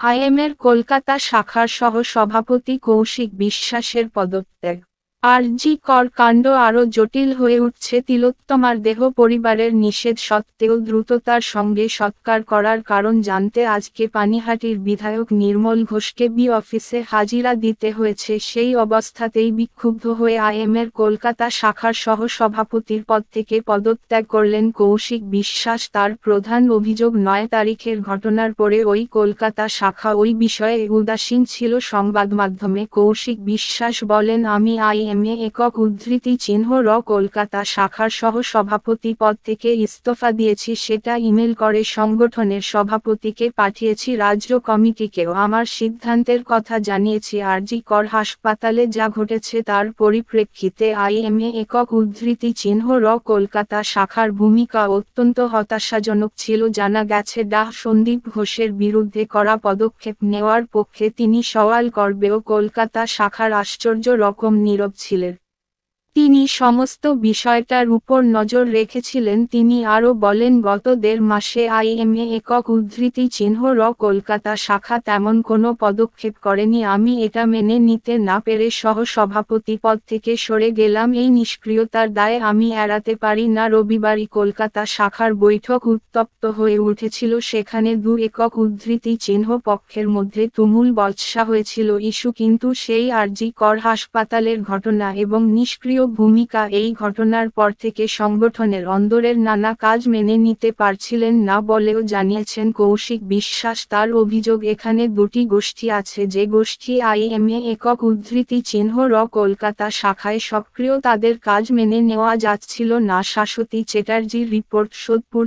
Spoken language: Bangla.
আইএমের কলকাতা শাখার সহ সভাপতি কৌশিক বিশ্বাসের পদত্যাগ। আর জি কর কাণ্ড আরও জটিল হয়ে উঠছে তিলোত্তমার দেহ পরিবারের নিষেধ সত্ত্বেও দ্রুততার সঙ্গে সৎকার করার কারণ জানতে আজকে পানিহাটির বিধায়ক নির্মল ঘোষকে বি অফিসে হাজিরা দিতে হয়েছে। সেই অবস্থাতেই বিক্ষুব্ধ হয়ে আইএমের কলকাতা শাখার সহ সভাপতির পদ থেকে পদত্যাগ করলেন কৌশিক বিশ্বাস। তার প্রধান অভিযোগ নয় তারিখের ঘটনার পরে ওই কলকাতা শাখা ওই বিষয়ে উদাসীন ছিল সংবাদ মাধ্যমে কৌশিক বিশ্বাস বলেন, আমি আই এম এ একক উদ্ধৃতি চিহ্ন র কলকাতা শাখার সহ সভাপতি পদ থেকে ইস্তফা দিয়েছি, সেটা ইমেল করে সংগঠনের সভাপতিকে পাঠিয়েছি, রাজ্য কমিটিকেও আমার সিদ্ধান্তের কথা জানিয়েছি, আরজি কর হাসপাতালে যা ঘটেছে তার পরিপ্রেক্ষিতে আইএমএ একক উদ্ধৃতি চিহ্ন র কলকাতা শাখার ভূমিকা অত্যন্ত হতাশাজনক ছিল, জানা গেছে ডাহ সন্দীপ ঘোষের বিরুদ্ধে করা পদক্ষেপ নেওয়ার পক্ষে তিনি সওয়াল করবেও, কলকাতা শাখার আশ্চর্য রকম নীরব ছিলেন। তিনি সমস্ত বিষয়টার উপর নজর রেখেছিলেন। তিনি আরও বলেন, গত দেড় মাসে আইএমএ একক উদ্ধৃতি চিহ্ন র কলকাতা শাখা তেমন কোনো পদক্ষেপ করেনি। আমি এটা মেনে নিতে না পেরে সহ সভাপতি পদ থেকে সরে গেলাম। এই নিষ্ক্রিয়তার দায়ে আমি এড়াতে পারি না। রবিবারই কলকাতা শাখার বৈঠক উত্তপ্ত হয়ে উঠেছিল। সেখানে দু একক উদ্ধৃতি চিহ্ন পক্ষের মধ্যে তুমুল বৎসা হয়েছিল। ইস্যু কিন্তু সেই আরজি কর হাসপাতালের ঘটনা এবং নিষ্ক্রিয় ভূমিকা এই ঘটনার পর থেকে সংগঠনের অন্দরের নানা কাজ মেনে নিতে পারছিলেন না বলেও জানিয়েছেন কৌশিক বিশ্বাস। তার অভিযোগ, এখানে দুটি গোষ্ঠী আছে। যে গোষ্ঠী আইএমএ একক উদ্ধৃতি চিহ্ন র কলকাতা শাখায় সক্রিয়, তাদের কাজ মেনে নেওয়া যাচ্ছিল না। শাশ্বতী চ্যাটার্জির রিপোর্ট, সোদপুর